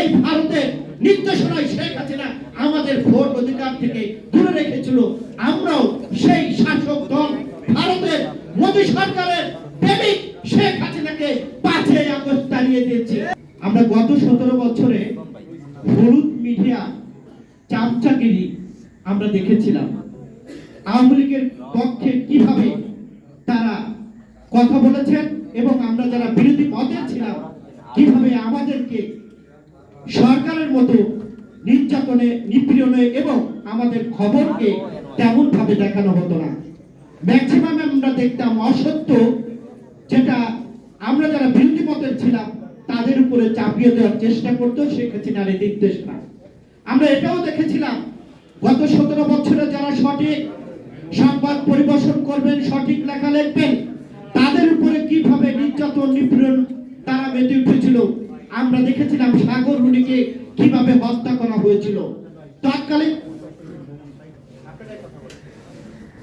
এই ভারতের নির্দেশনায় শেখ হাসিনা আমাদের ভোট অধিকার থেকে দূরে রেখেছিল। আমরাও সেই শাসক দল ভারতের মোদী সরকারের প্রেমিক শেখ হাসিনাকে পাঁচই আগস্ট তাড়িয়ে দিয়েছি। আমরা গত সতেরো বছরে হলুদ মিডিয়া চামচাগিরি আমরা দেখেছিলাম। আওয়ামী লীগের পক্ষে কীভাবে তারা কথা বলেছেন এবং আমরা যারা বিরোধী মতের ছিলাম, কীভাবে আমাদেরকে সরকারের মতো নির্যাতনে, নিপীড়নে এবং আমাদের খবরকে তেমন ভাবে দেখানো হতো না। ম্যাক্সিমাম আমরা দেখতাম অসত্য, যেটা আমরা যারা বিরোধী মতের ছিলাম, তাদের উপরে চাপিয়ে দেওয়ার চেষ্টা করতো শেখ হাসিনার এই নির্দেশনা। আমরা এটাও দেখেছিলাম, গত সতেরো বছরে যারা সঠিক সংবাদ পরিবেশন করবেন, সঠিক লেখা লিখবেন, তাদের উপরে কীভাবে নির্যাতন, নিপীড়ন, তারা মেতে উঠেছিল আমরা দেখেছিলাম সাগর রুনিকে কীভাবে হত্যা করা হয়েছিল। তৎকালীন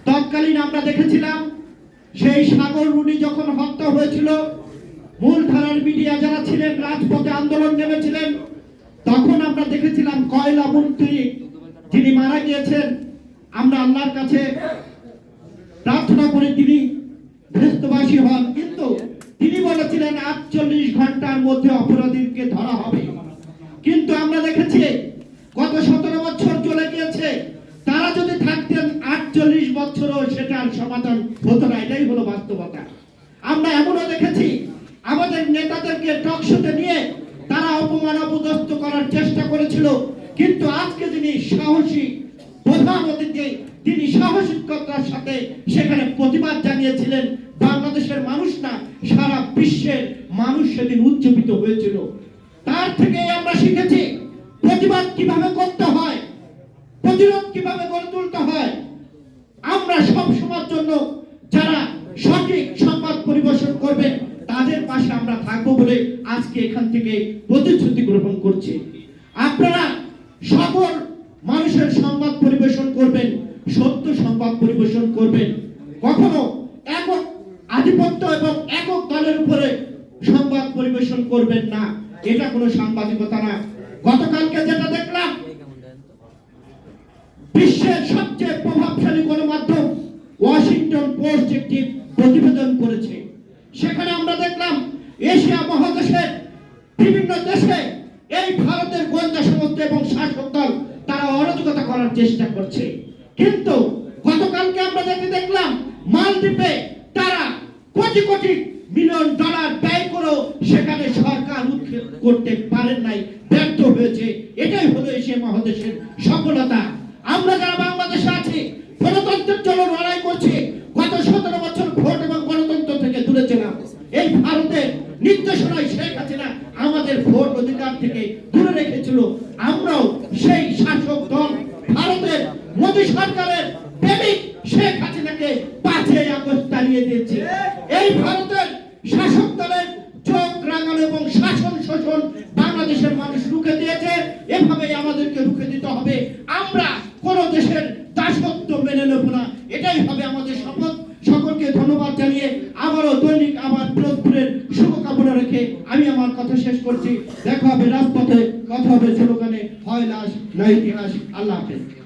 তৎকালীন আমরা দেখেছিলাম, সেই সাগর রুনি যখন হত্যা হয়েছিল মূল ধারার মিডিয়া যারা ছিলেন, রাজপথে আন্দোলন নেমেছিলেন, তখন আমরা দেখেছিলাম কয়লা মন্ত্রী যিনি মারা গিয়েছেন, আমরা আল্লাহর কাছে প্রার্থনা করে তিনি গৃহস্থবাসী হন। কিন্তু তিনি বলেছিলেন, আটচল্লিশ ঘণ্টার মধ্যে অপরাধীকে ধরা হবে। কিন্তু আমরা দেখেছি, গত সতেরো বছর চলে গিয়েছে। তারা যদি থাকতেন আটচল্লিশ বছরও সেটার সমাধান হতো না, এটাই হলো বাস্তবতা। আমরা এমনও দেখেছি, আমাদের নেতাদেরকে টকশোতে নিয়ে তারা অপমান অপদস্থ করার চেষ্টা করেছিল। কিন্তু আজকে তিনি সাহসী প্রধান অতিথি, তিনি সাহসিকতার সাথে সেখানে প্রতিবাদ জানিয়েছিলেন, বাংলাদেশের মানুষ না মানুষ সেদিন উজ্জীবিত হয়েছিল। তার থেকে আমরা শিখেছি প্রতিবাদ কীভাবে করতে হয়, প্রতিরোধ কীভাবে গড়ে তুলতে হয়। আমরা সব সময়ের জন্য যারা সঠিক সংবাদ পরিবেশন করবেন তাদের পাশে আমরা থাকব বলে আজকে এখান থেকে প্রতিশ্রুতি গ্রহণ করছি। আপনারা সকল মানুষের সংবাদ পরিবেশন করবেন, সত্য সংবাদ পরিবেশন করবেন। কখনো একক আধিপত্য এবং একক দলের উপরে সংবাদ পরিবেশন করবেন না। এটা কোনো সাংবাদিকতা না। গতকালকে যেটা দেখলাম, বিশ্বের সবচেয়ে প্রভাবশালী গণমাধ্যম ওয়াশিংটন পোস্ট একটি প্রতিবেদন করেছে। সেখানে আমরা দেখলাম, এশিয়া মহাদেশের বিভিন্ন দেশে এই ভারতের গোয়েন্দা সংস্থা এবং শাসক দল, তারা অরাজকতা করার চেষ্টা করছে। কিন্তু গতকালকে আমরা যেটি দেখলাম, মালদ্বীপে কোটি কোটি মিলিয়ন ডলার ব্যয় করেও সেখানে সরকার উৎক্ষেপ করতে পারেন নাই, ব্যর্থ হয়েছে। এটাই হলো এশিয়া মহাদেশের সফলতা। আমরা যারা বাংলাদেশে আছি, গণতন্ত্রের জন্য লড়াই করছি, গত সতেরো বছর ভোট এবং গণতন্ত্র থেকে দূরে ছিলাম। এই ভারতের নির্দেশনায় শেখ হাসিনা আমাদের ভোট অধিকার থেকে দূরে রেখেছিল। আমরাও সেই শাসক দল, ভারতের মোদী সরকারের প্রেমিক শেখ হাসিনাকে পাঁচই আগস্ট তাড়িয়ে দিয়েছে। এই ভারতের শাসক দলের চোখ রাঙানো এবং শাসন শোষণ বাংলাদেশের মানুষ রুখে দিয়েছে, এভাবেই আমাদেরকে রুখে দিতে হবে। আমরা কোন দেশের দাসত্ব মেনে নেব না। এটাই হবে আমাদের শপথ। সকলকে ধন্যবাদ জানিয়ে আবারও দৈনিক আমার পিরোজপুরের শুভকামনা রেখে আমি আমার কথা শেষ করছি। দেখা হবে রাজপথে, কথা হবে স্লোগানে, হয় লাশ না ইতিহাস। আল্লাহ হাফেজ।